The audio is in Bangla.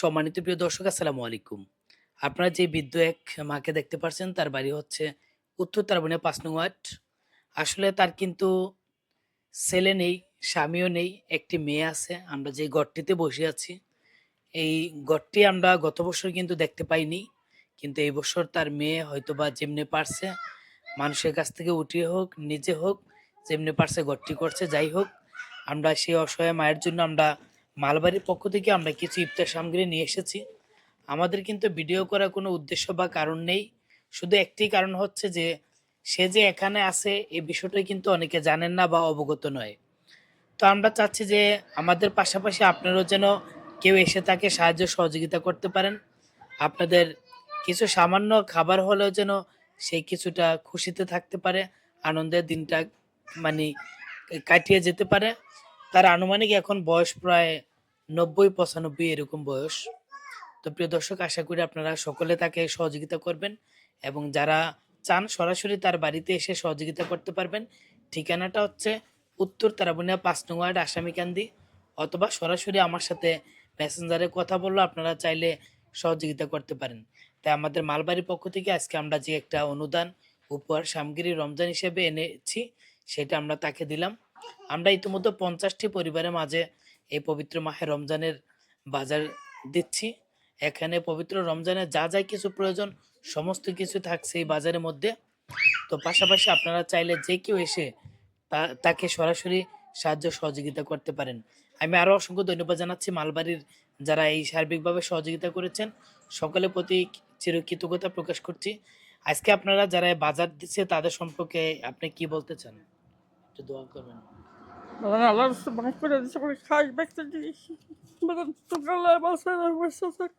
সম্মানিত প্রিয় দর্শক, আসসালামু আলাইকুম। আপনারা যে বৃদ্ধ এক মাকে দেখতে পাচ্ছেন তার বাড়ি হচ্ছে উত্তর তারবনিয়া পাঁচ নং ওয়ার্ড। আসলে তার কিন্তু ছেলে নেই, স্বামীও নেই, একটি মেয়ে আছে। আমরা যে ঘরটিতে বসে আছি, এই ঘরটি আমরা গত বছর কিন্তু দেখতে পাইনি। কিন্তু এই বছর তার মেয়ে হয়তো বা যেমনি পারছে, মানুষের কাছ থেকে উঠিয়ে হোক, নিজে হোক, যেমনি পারছে ঘরটি করছে, যাই হোক, আমরা সেই অসহায় মায়ের জন্য আমরা মালবাড়ির পক্ষ থেকে আমরা কিছু ইফতার সামগ্রী নিয়ে এসেছি। আমাদের কিন্তু ভিডিও করার কোনো উদ্দেশ্য বা কারণ নেই। শুধু একটি কারণ হচ্ছে যে, সে যে এখানে আছে এই বিষয়টাই কিন্তু অনেকে জানেন না বা অবগত নয়। তো আমরা চাচ্ছি যে, আমাদের পাশাপাশি আপনারাও যেন কেউ এসে তাকে সাহায্য সহযোগিতা করতে পারেন। আপনাদের কিছু সামান্য খাবার হলেও যেন সেই কিছুটা খুশিতে থাকতে পারে, আনন্দের দিনটা মানে কাটিয়ে যেতে পারে। তার আনুমানিক এখন বয়স প্রায় নব্বই, পঁচানব্বই এরকম বয়স। তো প্রিয় দর্শক, আশা করি আপনারা সকলে তাকে সহযোগিতা করবেন এবং যারা চান সরাসরি তার বাড়িতে এসে সহযোগিতা করতে পারবেন। ঠিকানাটা হচ্ছে উত্তর তারাবনিয়া পাঁচ নং ওয়ার্ড আসামিকান্দি অথবা সরাসরি আমার সাথে মেসেঞ্জারে কথা বললে আপনারা চাইলে সহযোগিতা করতে পারেন। তাই আমাদের মালবাড়ির পক্ষ থেকে আজকে আমরা যে একটা অনুদান, উপহার, সামগ্রী রমজান হিসেবে এনেছি, সেটা আমরা তাকে দিলাম। আমরা ইতিমধ্যে পঞ্চাশটি পরিবারের মাঝে এই পবিত্র মাহে রমজানের বাজার দিচ্ছি। এখানে পবিত্র রমজানের যা যা কিছু প্রয়োজন, সমস্ত কিছু থাকছে এই বাজারের মধ্যে। তো পাশাপাশি আপনারা চাইলে যে কেউ এসে তাকে সরাসরি সাহায্য সহযোগিতা করতে পারেন। আমি আরও অসংখ্য ধন্যবাদ জানাচ্ছি মালবাড়ির যারা এই সার্বিকভাবে সহযোগিতা করেছেন। সকলের প্রতি চিরকৃতজ্ঞতা প্রকাশ করছি। আজকে আপনারা যারা বাজার দিচ্ছে, তাদের সম্পর্কে আপনি কি বলতে চান? একটু দোয়া করবেন। Badan Allah bana böyle böyle kaç bekle diye. Badan tutuklarla basarlar başlasak.